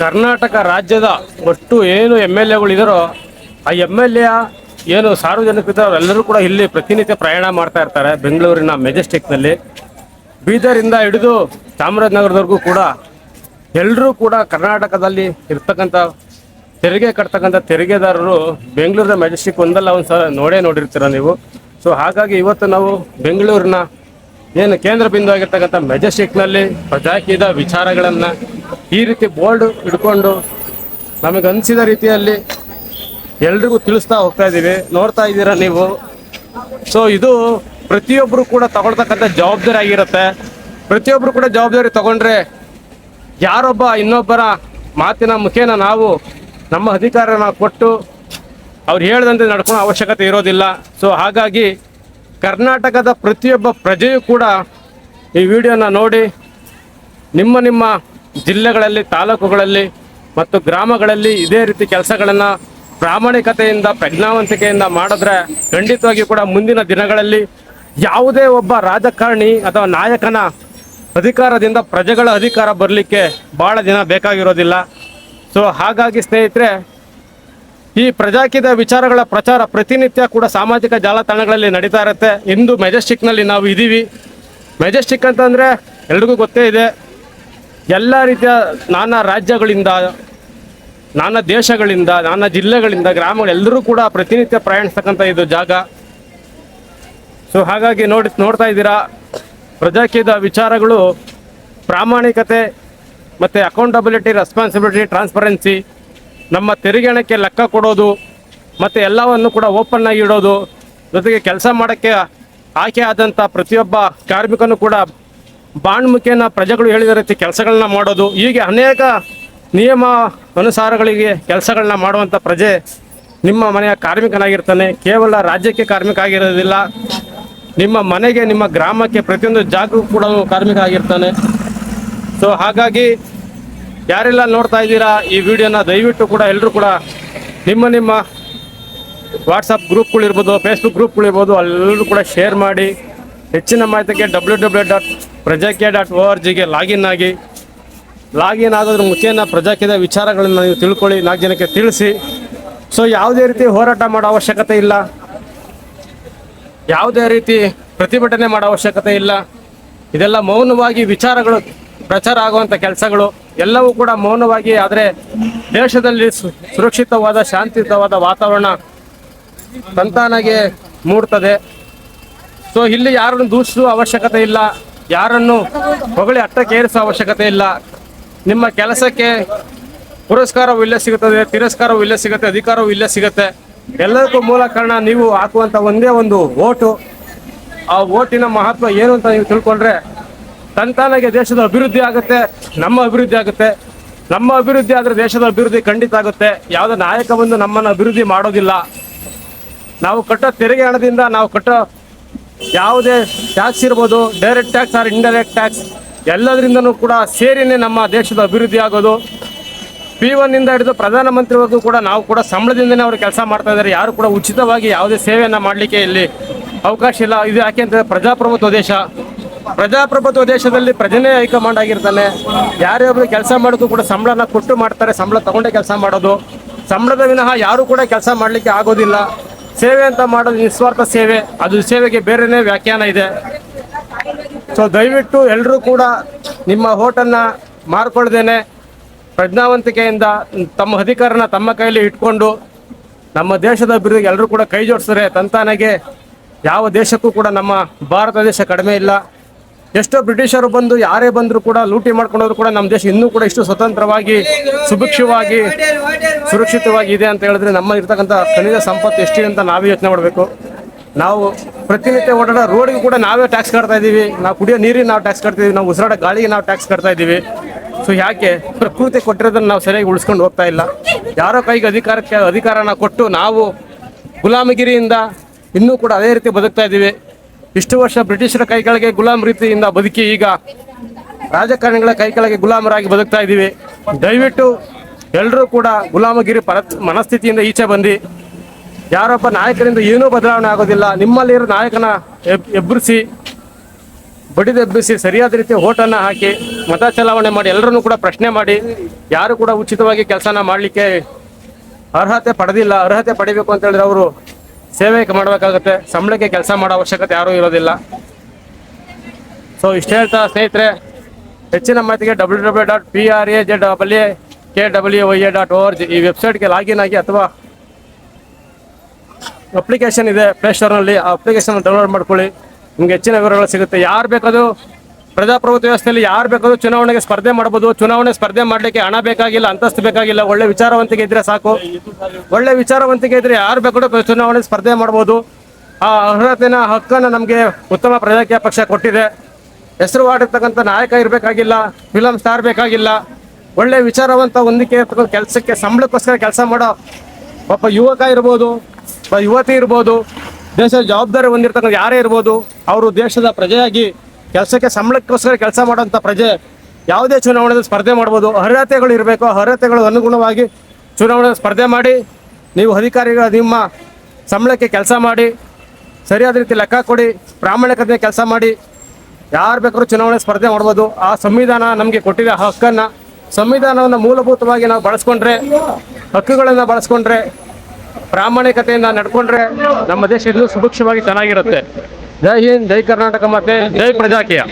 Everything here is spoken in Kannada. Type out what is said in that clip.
ಕರ್ನಾಟಕ ರಾಜ್ಯದ ಒಟ್ಟು ಏನು ಎಂ ಎಲ್ ಎಗಳಿದಾರೋ ಆ ಎಂ ಎಲ್ ಎ ಏನು ಸಾರ್ವಜನಿಕರು ಎಲ್ಲರೂ ಕೂಡ ಇಲ್ಲಿ ಪ್ರತಿನಿತ್ಯ ಪ್ರಯಾಣ ಮಾಡ್ತಾ ಇರ್ತಾರೆ ಬೆಂಗಳೂರಿನ ಮೆಜೆಸ್ಟಿಕ್ನಲ್ಲಿ. ಬೀದರಿಂದ ಹಿಡಿದು ಚಾಮರಾಜನಗರದವರೆಗೂ ಕೂಡ ಎಲ್ಲರೂ ಕೂಡ ಕರ್ನಾಟಕದಲ್ಲಿ ಇರ್ತಕ್ಕಂಥ ತೆರಿಗೆ ಕಟ್ತಕ್ಕಂಥ ತೆರಿಗೆದಾರರು ಬೆಂಗಳೂರಿನ ಮೆಜೆಸ್ಟಿಕ್ ಒಂದಲ್ಲ ಒಂದು ಸಲ ನೋಡೇ ನೋಡಿರ್ತೀರ ನೀವು. ಸೊ ಹಾಗಾಗಿ ಇವತ್ತು ನಾವು ಬೆಂಗಳೂರಿನ ಏನು ಕೇಂದ್ರ ಬಿಂದು ಆಗಿರ್ತಕ್ಕಂಥ ಮೆಜೆಸ್ಟಿಕ್ನಲ್ಲಿ ಪ್ರಜಾಕೀಯದ ವಿಚಾರಗಳನ್ನು ಈ ರೀತಿ ಬೋರ್ಡ್ ಹಿಡ್ಕೊಂಡು ನಮಗೆ ಅನಿಸಿದ ರೀತಿಯಲ್ಲಿ ಎಲ್ರಿಗೂ ತಿಳಿಸ್ತಾ ಹೋಗ್ತಾ ಇದ್ದೀವಿ ನೋಡ್ತಾ ಇದ್ದೀರಾ ನೀವು? ಸೊ ಇದು ಪ್ರತಿಯೊಬ್ಬರು ಕೂಡ ತಗೊಳ್ತಕ್ಕಂಥ ಜವಾಬ್ದಾರಿ ಆಗಿರುತ್ತೆ. ಪ್ರತಿಯೊಬ್ಬರು ಕೂಡ ಜವಾಬ್ದಾರಿ ತಗೊಂಡ್ರೆ ಯಾರೊಬ್ಬ ಇನ್ನೊಬ್ಬರ ಮಾತಿನ ಮುಖೇನ ನಾವು ನಮ್ಮ ಅಧಿಕಾರನ ಕೊಟ್ಟು ಅವ್ರು ಹೇಳ್ದಂತೆ ನಡ್ಕೊಳ್ಳೋ ಅವಶ್ಯಕತೆ ಇರೋದಿಲ್ಲ. ಸೊ ಹಾಗಾಗಿ ಕರ್ನಾಟಕದ ಪ್ರತಿಯೊಬ್ಬ ಪ್ರಜೆಯೂ ಕೂಡ ಈ ವಿಡಿಯೋನ ನೋಡಿ ನಿಮ್ಮ ನಿಮ್ಮ ಜಿಲ್ಲೆಗಳಲ್ಲಿ, ತಾಲೂಕುಗಳಲ್ಲಿ ಮತ್ತು ಗ್ರಾಮಗಳಲ್ಲಿ ಇದೇ ರೀತಿ ಕೆಲಸಗಳನ್ನು ಪ್ರಾಮಾಣಿಕತೆಯಿಂದ, ಪ್ರಜ್ಞಾವಂತಿಕೆಯಿಂದ ಮಾಡಿದ್ರೆ ಖಂಡಿತವಾಗಿ ಕೂಡ ಮುಂದಿನ ದಿನಗಳಲ್ಲಿ ಯಾವುದೇ ಒಬ್ಬ ರಾಜಕಾರಣಿ ಅಥವಾ ನಾಯಕನ ಅಧಿಕಾರದಿಂದ ಪ್ರಜೆಗಳ ಅಧಿಕಾರ ಬರಲಿಕ್ಕೆ ಭಾಳ ದಿನ ಬೇಕಾಗಿರೋದಿಲ್ಲ. ಸೊ ಹಾಗಾಗಿ ಸ್ನೇಹಿತರೆ ಈ ಪ್ರಜಾಕೀಯ ವಿಚಾರಗಳ ಪ್ರಚಾರ ಪ್ರತಿನಿತ್ಯ ಕೂಡ ಸಾಮಾಜಿಕ ಜಾಲತಾಣಗಳಲ್ಲಿ ನಡೀತಾ ಇರುತ್ತೆ. ಇಂದು ಮೆಜೆಸ್ಟಿಕ್ನಲ್ಲಿ ನಾವು ಇದ್ದೀವಿ ಮೆಜೆಸ್ಟಿಕ್ ಅಂತಂದರೆ ಎಲ್ರಿಗೂ ಗೊತ್ತೇ ಇದೆ. ಎಲ್ಲ ರೀತಿಯ ನಾನಾ ರಾಜ್ಯಗಳಿಂದ, ನಾನಾ ದೇಶಗಳಿಂದ, ನಾನಾ ಜಿಲ್ಲೆಗಳಿಂದ ಗ್ರಾಮಗಳು ಎಲ್ಲರೂ ಕೂಡ ಪ್ರತಿನಿತ್ಯ ಪ್ರಯಾಣಿಸ್ತಕ್ಕಂಥ ಇದು ಜಾಗ. ಸೊ ಹಾಗಾಗಿ ನೋಡಿ, ನೋಡ್ತಾ ಇದ್ದೀರಾ, ಪ್ರಜಾಕೀಯದ ವಿಚಾರಗಳು ಪ್ರಾಮಾಣಿಕತೆ ಮತ್ತು ಅಕೌಂಟಬಿಲಿಟಿ ರೆಸ್ಪಾನ್ಸಿಬಿಲಿಟಿ ಟ್ರಾನ್ಸ್ಪರೆನ್ಸಿ ನಮ್ಮ ತೆರಿಗೆ ಹಣಕ್ಕೆ ಲೆಕ್ಕ ಕೊಡೋದು ಮತ್ತು ಎಲ್ಲವನ್ನು ಕೂಡ ಓಪನ್ ಆಗಿ ಇಡೋದು, ಜೊತೆಗೆ ಕೆಲಸ ಮಾಡೋಕ್ಕೆ ಆಯ್ಕೆ ಆದಂಥ ಪ್ರತಿಯೊಬ್ಬ ಕಾರ್ಮಿಕನು ಕೂಡ ಬಾಂಡ್ ಮುಖೇನ ಪ್ರಜೆಗಳು ಹೇಳಿದ ರೀತಿ ಕೆಲಸಗಳನ್ನ ಮಾಡೋದು, ಹೀಗೆ ಅನೇಕ ನಿಯಮ ಅನುಸಾರಗಳಿಗೆ ಕೆಲಸಗಳನ್ನ ಮಾಡುವಂಥ ಪ್ರಜೆ ನಿಮ್ಮ ಮನೆಯ ಕಾರ್ಮಿಕನಾಗಿರ್ತಾನೆ. ಕೇವಲ ರಾಜ್ಯಕ್ಕೆ ಕಾರ್ಮಿಕ ಆಗಿರೋದಿಲ್ಲ, ನಿಮ್ಮ ಮನೆಗೆ, ನಿಮ್ಮ ಗ್ರಾಮಕ್ಕೆ ಪ್ರತಿಯೊಂದು ಜಾಗಕ್ಕೂ ಕೂಡ ಕಾರ್ಮಿಕ ಆಗಿರ್ತಾನೆ. ಸೊ ಹಾಗಾಗಿ ಯಾರೆಲ್ಲ ನೋಡ್ತಾ ಇದ್ದೀರಾ ಈ ವಿಡಿಯೋನ ದಯವಿಟ್ಟು ಕೂಡ ಎಲ್ಲರೂ ಕೂಡ ನಿಮ್ಮ ನಿಮ್ಮ ವಾಟ್ಸಪ್ ಗ್ರೂಪ್ಗಳಿರ್ಬೋದು ಫೇಸ್ಬುಕ್ ಗ್ರೂಪ್ಗಳಿರ್ಬೋದು ಅಲ್ಲೆಲ್ಲರೂ ಕೂಡ ಶೇರ್ ಮಾಡಿ. ಹೆಚ್ಚಿನ ಮಾಹಿತಿಗೆ W W dot Prajakeeya dot O R ಜಿಗೆ ಲಾಗಿನ್ ಆಗಿ. ಲಾಗಿನ್ ಆಗೋದ್ರ ಮುಖೇನ ಪ್ರಜಾಕೀಯದ ವಿಚಾರಗಳನ್ನು ನೀವು ತಿಳ್ಕೊಳ್ಳಿ, ನಾಲ್ಕು ಜನಕ್ಕೆ ತಿಳಿಸಿ. ಸೊ ಯಾವುದೇ ರೀತಿ ಹೋರಾಟ ಮಾಡೋ ಅವಶ್ಯಕತೆ ಇಲ್ಲ. ಯಾವುದೇ ರೀತಿ ಪ್ರತಿಭಟನೆ ಮಾಡೋ ಅವಶ್ಯಕತೆ ಇಲ್ಲ. ಇದೆಲ್ಲ ಮೌನವಾಗಿ ವಿಚಾರಗಳು, ಪ್ರಚಾರ ಆಗುವಂಥ ಕೆಲಸಗಳು. ಎಲ್ಲವೂ ಕೂಡ ಮೌನವಾಗಿ, ಆದರೆ ದೇಶದಲ್ಲಿ ಸುರಕ್ಷಿತವಾದ, ಶಾಂತಿಯುತವಾದ ವಾತಾವರಣ ಸಂತಾನಗೆ ಮೂಡ್ತದೆ. ಸೊ ಇಲ್ಲಿ ಯಾರನ್ನು ದೂಷಿಸುವ ಅವಶ್ಯಕತೆ ಇಲ್ಲ, ಯಾರನ್ನು ಹೊಗಳಿ ಅಟ್ಟಕ್ಕೆ ಏರಿಸುವ ಅವಶ್ಯಕತೆ ಇಲ್ಲ. ನಿಮ್ಮ ಕೆಲಸಕ್ಕೆ ಪುರಸ್ಕಾರವೂ ಇಲ್ಲೇ ಸಿಗುತ್ತದೆ, ತಿರಸ್ಕಾರವೂ ಇಲ್ಲೇ ಸಿಗುತ್ತೆ, ಅಧಿಕಾರವೂ ಇಲ್ಲೇ ಸಿಗುತ್ತೆ. ಎಲ್ಲದಕ್ಕೂ ಮೂಲ ಕಾರಣ ನೀವು ಹಾಕುವಂಥ ಒಂದೇ ಒಂದು ಓಟು. ಆ ಓಟಿನ ಮಹತ್ವ ಏನು ಅಂತ ನೀವು ತಿಳ್ಕೊಂಡ್ರೆ ತಂತಾನಾಗೆ ದೇಶದ ಅಭಿವೃದ್ಧಿ ಆಗುತ್ತೆ, ನಮ್ಮ ಅಭಿವೃದ್ಧಿ ಆಗುತ್ತೆ. ನಮ್ಮ ಅಭಿವೃದ್ಧಿ ಆದರೆ ದೇಶದ ಅಭಿವೃದ್ಧಿ ಖಂಡಿತ ಆಗುತ್ತೆ. ಯಾವುದೇ ನಾಯಕ ಬಂದು ನಮ್ಮನ್ನು ಅಭಿವೃದ್ಧಿ ಮಾಡೋದಿಲ್ಲ. ನಾವು ಕಟ್ಟೋ ತೆರಿಗೆ ಹಣದಿಂದ ನಾವು ಕಟ್ಟೋ ಯಾವುದೇ ಟ್ಯಾಕ್ಸ್ ಇರ್ಬೋದು, direct tax or indirect tax, ಎಲ್ಲದರಿಂದನೂ ಕೂಡ ಸೇರಿನೇ ನಮ್ಮ ದೇಶದ ಅಭಿವೃದ್ಧಿ ಆಗೋದು. ಪಿ ಒನ್ನಿಂದ ಹಿಡಿದು ಪ್ರಧಾನಮಂತ್ರಿವರೆಗೂ ಕೂಡ ನಾವು ಕೂಡ ಸಂಬಳದಿಂದನೇ ಅವರು ಕೆಲಸ ಮಾಡ್ತಾ ಇದ್ದಾರೆ. ಯಾರು ಕೂಡ ಉಚಿತವಾಗಿ ಯಾವುದೇ ಸೇವೆಯನ್ನು ಮಾಡಲಿಕ್ಕೆ ಇಲ್ಲಿ ಅವಕಾಶ ಇಲ್ಲ. ಇದು ಯಾಕೆ ಅಂತ ಪ್ರಜಾಪ್ರಭುತ್ವ ದೇಶ. ಪ್ರಜಾಪ್ರಭುತ್ವ ದೇಶದಲ್ಲಿ ಪ್ರಜೆನೇ ಹೈಕಮಾಂಡ್ ಆಗಿರ್ತಾನೆ. ಯಾರೇ ಒಬ್ಬರು ಕೆಲಸ ಮಾಡೋದು ಕೂಡ ಸಂಬಳನ ಕೊಟ್ಟು ಮಾಡ್ತಾರೆ, ಸಂಬಳ ತಗೊಂಡೇ ಕೆಲಸ ಮಾಡೋದು. ಸಂಬಳದ ವಿನಃ ಯಾರು ಕೂಡ ಕೆಲಸ ಮಾಡಲಿಕ್ಕೆ ಆಗೋದಿಲ್ಲ. ಸೇವೆ ಅಂತ ಮಾಡೋದು ನಿಸ್ವಾರ್ಥ ಸೇವೆ. ಅದು ಸೇವೆಗೆ ಬೇರೆನೇ ವ್ಯಾಖ್ಯಾನ ಇದೆ. ಸೊ ದಯವಿಟ್ಟು ಎಲ್ಲರೂ ಕೂಡ ನಿಮ್ಮ ಹೋಟನ್ನ ಮಾರ್ಕೊಳ್ದೇನೆ ಪ್ರಜ್ಞಾವಂತಿಕೆಯಿಂದ ತಮ್ಮ ಅಧಿಕಾರನ ತಮ್ಮ ಕೈಯಲ್ಲಿ ಇಟ್ಕೊಂಡು ನಮ್ಮ ದೇಶದ ಅಭಿವೃದ್ಧಿಗೆ ಎಲ್ಲರೂ ಕೂಡ ಕೈ ಜೋಡಿಸಿದ್ರೆ ತಂತಾನೆಗೆ ಯಾವ ದೇಶಕ್ಕೂ ಕೂಡ ನಮ್ಮ ಭಾರತ ದೇಶ ಕಡಿಮೆ ಇಲ್ಲ. ಎಷ್ಟೋ ಬ್ರಿಟಿಷರು ಬಂದು ಯಾರೇ ಬಂದರೂ ಕೂಡ ಲೂಟಿ ಮಾಡ್ಕೊಂಡೋದ್ರು ಕೂಡ ನಮ್ಮ ದೇಶ ಇನ್ನೂ ಕೂಡ ಇಷ್ಟು ಸ್ವತಂತ್ರವಾಗಿ, ಸುಭಿಕ್ಷವಾಗಿ, ಸುರಕ್ಷಿತವಾಗಿ ಇದೆ ಅಂತ ಹೇಳಿದ್ರೆ ನಮ್ಮ ಇರ್ತಕ್ಕಂಥ ಖನಿಜ ಸಂಪತ್ತು ಎಷ್ಟಿದೆ ಅಂತ ನಾವೇ ಯೋಚನೆ ಮಾಡಬೇಕು. ನಾವು ಪ್ರತಿನಿತ್ಯ ಓಡಾಡೋ ರೋಡ್ಗೆ ಕೂಡ ನಾವೇ ಟ್ಯಾಕ್ಸ್ ಕಟ್ತಾ ಇದ್ದೀವಿ. ನಾವು ಕುಡಿಯೋ ನೀರಿಗೆ ನಾವು ಟ್ಯಾಕ್ಸ್ ಕಟ್ತಿದ್ದೀವಿ ನಾವು ಉಸಿರಾಡೋ ಗಾಳಿಗೆ ನಾವು ಟ್ಯಾಕ್ಸ್ ಕಟ್ತಾ ಇದ್ದೀವಿ. ಸೊ ಯಾಕೆ? ಪ್ರಕೃತಿ ಕೊಟ್ಟಿರೋದನ್ನು ನಾವು ಸರಿಯಾಗಿ ಉಳಿಸ್ಕೊಂಡು ಹೋಗ್ತಾ ಇಲ್ಲ. ಯಾರೋ ಕೈಗೆ ಅಧಿಕಾರಕ್ಕೆ ಅಧಿಕಾರನ ಕೊಟ್ಟು ನಾವು ಗುಲಾಮಗಿರಿಯಿಂದ ಇನ್ನೂ ಕೂಡ ಅದೇ ರೀತಿ ಬದುಕ್ತಾ ಇದ್ದೀವಿ. ಇಷ್ಟು ವರ್ಷ ಬ್ರಿಟಿಷರ ಕೈ ಕೆಳಗೆ ಗುಲಾಮ್ ರೀತಿಯಿಂದ ಬದುಕಿ ಈಗ ರಾಜಕಾರಣಿಗಳ ಕೈ ಕೆಳಗೆ ಗುಲಾಮರಾಗಿ ಬದುಕ್ತಾ ಇದ್ದೀವಿ. ದಯವಿಟ್ಟು ಎಲ್ಲರೂ ಕೂಡ ಗುಲಾಮಗಿರಿ ಪರ ಮನಸ್ಥಿತಿಯಿಂದ ಈಚೆ ಬಂದು. ಯಾರೊಬ್ಬ ನಾಯಕರಿಂದ ಏನೂ ಬದಲಾವಣೆ ಆಗೋದಿಲ್ಲ. ನಿಮ್ಮಲ್ಲಿರೋ ನಾಯಕನ ಎಬ್, ಎಬ್ಬರಿಸಿ ಬಡಿದೆಬ್ಬಿಸಿ ಸರಿಯಾದ ರೀತಿ ಓಟನ್ನು ಹಾಕಿ ಮತ ಚಲಾವಣೆ ಮಾಡಿ ಎಲ್ಲರನ್ನೂ ಕೂಡ ಪ್ರಶ್ನೆ ಮಾಡಿ. ಯಾರು ಕೂಡ ಉಚಿತವಾಗಿ ಕೆಲಸನ ಮಾಡಲಿಕ್ಕೆ ಅರ್ಹತೆ ಪಡೆದಿಲ್ಲ. ಅರ್ಹತೆ ಪಡಿಬೇಕು ಅಂತ ಹೇಳಿದ್ರೆ ಅವರು ಸೇವೆ ಮಾಡಬೇಕಾಗುತ್ತೆ, ಸಂಬಳಕ್ಕೆ ಕೆಲಸ ಮಾಡೋ ಅವಶ್ಯಕತೆ ಯಾರೂ ಇರೋದಿಲ್ಲ. ಸೊ ಇಷ್ಟು ಹೇಳ್ತಾ ಸ್ನೇಹಿತರೆ, ಹೆಚ್ಚಿನ ಮಾಹಿತಿಗೆ W W dot P R A Z A K W Y A dot org ಈ ವೆಬ್ಸೈಟ್ಗೆ ಲಾಗಿನ್ ಆಗಿ ಅಥವಾ ಅಪ್ಲಿಕೇಶನ್ ಇದೆ ಪ್ಲೇಸ್ಟೋರ್ನಲ್ಲಿ ಆ ಅಪ್ಲಿಕೇಶನ್ ಡೌನ್ಲೋಡ್ ಮಾಡ್ಕೊಳ್ಳಿ. ನಿಮ್ಗೆ ಹೆಚ್ಚಿನ ವಿವರಗಳು ಸಿಗುತ್ತೆ. ಯಾರು ಬೇಕಾದ್ರೂ ಪ್ರಜಾಪ್ರಭುತ್ವ ವ್ಯವಸ್ಥೆಯಲ್ಲಿ ಯಾರು ಬೇಕಾದ್ರೂ ಚುನಾವಣೆಗೆ ಸ್ಪರ್ಧೆ ಮಾಡಬಹುದು ಚುನಾವಣೆ ಸ್ಪರ್ಧೆ ಮಾಡಲಿಕ್ಕೆ ಹಣ ಬೇಕಾಗಿಲ್ಲ, ಅಂತಸ್ತು ಬೇಕಾಗಿಲ್ಲ, ಒಳ್ಳೆ ವಿಚಾರವಂತಿಕೆ ಇದ್ರೆ ಸಾಕು. ಒಳ್ಳೆ ವಿಚಾರವಂತಿಕೆ ಇದ್ರೆ ಯಾರು ಬೇಕಾದ್ರೂ ಚುನಾವಣೆ ಸ್ಪರ್ಧೆ ಮಾಡಬಹುದು ಆ ಅರ್ಹತೆಯ ಹಕ್ಕನ್ನು ನಮಗೆ ಉತ್ತಮ ಪ್ರಜಾಕೀಯ ಪಕ್ಷ ಕೊಟ್ಟಿದೆ. ಹೆಸರುವಾಡಿರ್ತಕ್ಕಂಥ ನಾಯಕ ಇರಬೇಕಾಗಿಲ್ಲ, ಫಿಲಂ ಸ್ಟಾರ್ ಬೇಕಾಗಿಲ್ಲ. ಒಳ್ಳೆ ವಿಚಾರವಂತ ಹೊಂದಿಕೆ ಕೆಲಸಕ್ಕೆ, ಸಂಬಳಕ್ಕೋಸ್ಕರ ಕೆಲಸ ಮಾಡೋ ಒಬ್ಬ ಯುವಕ ಇರ್ಬೋದು, ಒಬ್ಬ ಯುವತಿ ಇರ್ಬೋದು, ದೇಶದ ಜವಾಬ್ದಾರಿ ಹೊಂದಿರ್ತಕ್ಕಂಥ ಯಾರೇ ಇರ್ಬೋದು, ಅವರು ದೇಶದ ಪ್ರಜೆಯಾಗಿ ಕೆಲಸಕ್ಕೆ ಸಂಬಳಕ್ಕೋಸ್ಕರ ಕೆಲಸ ಮಾಡುವಂಥ ಪ್ರಜೆ ಯಾವುದೇ ಚುನಾವಣೆಯಲ್ಲಿ ಸ್ಪರ್ಧೆ ಮಾಡ್ಬೋದು. ಅರ್ಹತೆಗಳು ಇರಬೇಕು. ಅರ್ಹತೆಗಳು ಅನುಗುಣವಾಗಿ ಚುನಾವಣೆ ಸ್ಪರ್ಧೆ ಮಾಡಿ, ನೀವು ಅಧಿಕಾರಿಗಳ ನಿಮ್ಮ ಸಂಬಳಕ್ಕೆ ಕೆಲಸ ಮಾಡಿ, ಸರಿಯಾದ ರೀತಿ ಲೆಕ್ಕ ಕೊಡಿ, ಪ್ರಾಮಾಣಿಕತೆ ಕೆಲಸ ಮಾಡಿ, ಯಾರು ಬೇಕಾದ್ರೂ ಚುನಾವಣೆ ಸ್ಪರ್ಧೆ ಮಾಡ್ಬೋದು. ಆ ಸಂವಿಧಾನ ನಮಗೆ ಕೊಟ್ಟಿದೆ, ಆ ಹಕ್ಕನ್ನು. ಸಂವಿಧಾನವನ್ನು ಮೂಲಭೂತವಾಗಿ ನಾವು ಬಳಸ್ಕೊಂಡ್ರೆ, ಹಕ್ಕುಗಳನ್ನು ಬಳಸ್ಕೊಂಡ್ರೆ ಪ್ರಾಮಾಣಿಕತೆಯಿಂದ ನಡ್ಕೊಂಡ್ರೆ ನಮ್ಮ ದೇಶ ಇನ್ನೂ ಸುಭಿಕ್ಷವಾಗಿ ಚೆನ್ನಾಗಿರುತ್ತೆ. ಜೈ ಹಿಂದ್ ಜೈ ಕರ್ನಾಟಕ ಮತ್ತೆ ಜೈ ಪ್ರಜಾಕೀಯ